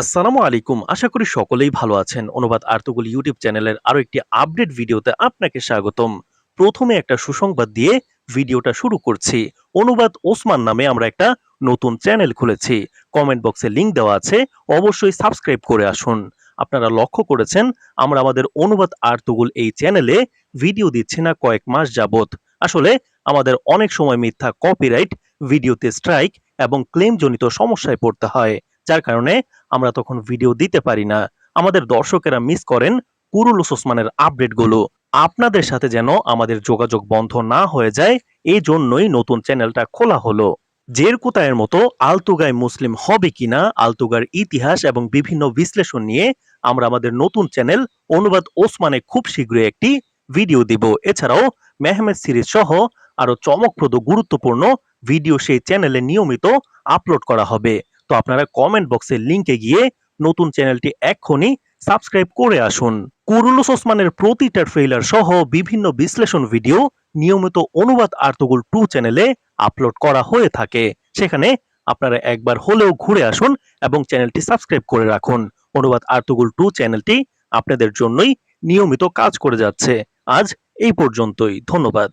আসসালামু আলাইকুম। আশা করি সকলেই ভালো আছেন। অনুবাদ আর্তগুল ইউটিউব চ্যানেলের আরও একটি আপডেট ভিডিওতে আপনাকে স্বাগতম। প্রথমে একটা সুসংবাদ দিয়ে ভিডিওটা শুরু করছি। অনুবাদ ওসমান নামে আমরা একটা নতুন চ্যানেল খুলেছি। কমেন্ট বক্সে লিংক দেওয়া আছে। অবশ্যই সাবস্ক্রাইব করে আসুন। আপনারা লক্ষ্য করেছেন, আমরা আমাদের অনুবাদ আর্তগুল এই চ্যানেলে ভিডিও দিচ্ছি না কয়েক মাস যাবত আসলে আমাদের অনেক সময় মিথ্যা কপিরাইট ভিডিওতে স্ট্রাইক এবং ক্লেম জনিত সমস্যায় পড়তে হয়। যার কারণে আমরা তখন ভিডিও দিতে পারি না। আমাদের দর্শকেরা মিস করেন কুরুলুস ওসমানের আপডেটগুলো আপনাদের সাথে যেন আমাদের যোগাযোগ বন্ধ না হয়ে যায়, এই জন্যই নতুন চ্যানেলটা খোলা হলো। জেরকুতায়ের মতো আলতুগায় মুসলিম হবে কিনা আলতুগার ইতিহাস এবং বিভিন্ন বিশ্লেষণ নিয়ে আমরা আমাদের নতুন চ্যানেল অনুবাদ ওসমানে খুব শীঘ্রই একটি ভিডিও দিব। এছাড়াও মেহমেদ সিরিজ সহ আরও চমকপ্রদ, গুরুত্বপূর্ণ ভিডিও সেই চ্যানেলে নিয়মিত আপলোড করা হবে। তো আপনারা কমেন্ট বক্সে লিংকে গিয়ে নতুন চ্যানেলটি এক্ষুনি সাবস্ক্রাইব করে আসুন। কুরুলুস ওসমানের প্রতিটা ট্রেইলার সহ বিভিন্ন বিশ্লেষণ ভিডিও নিয়মিত অনুবাদ আর্তগুল টু চ্যানেলে আপলোড করা হয়ে থাকে। সেখানে আপনারা একবার হলেও ঘুরে আসুন এবং চ্যানেলটি সাবস্ক্রাইব করে রাখুন। অনুবাদ আর্তগুল টু চ্যানেলটি আপনাদের জন্যই নিয়মিত কাজ করে যাচ্ছে। আজ এই পর্যন্তই। ধন্যবাদ।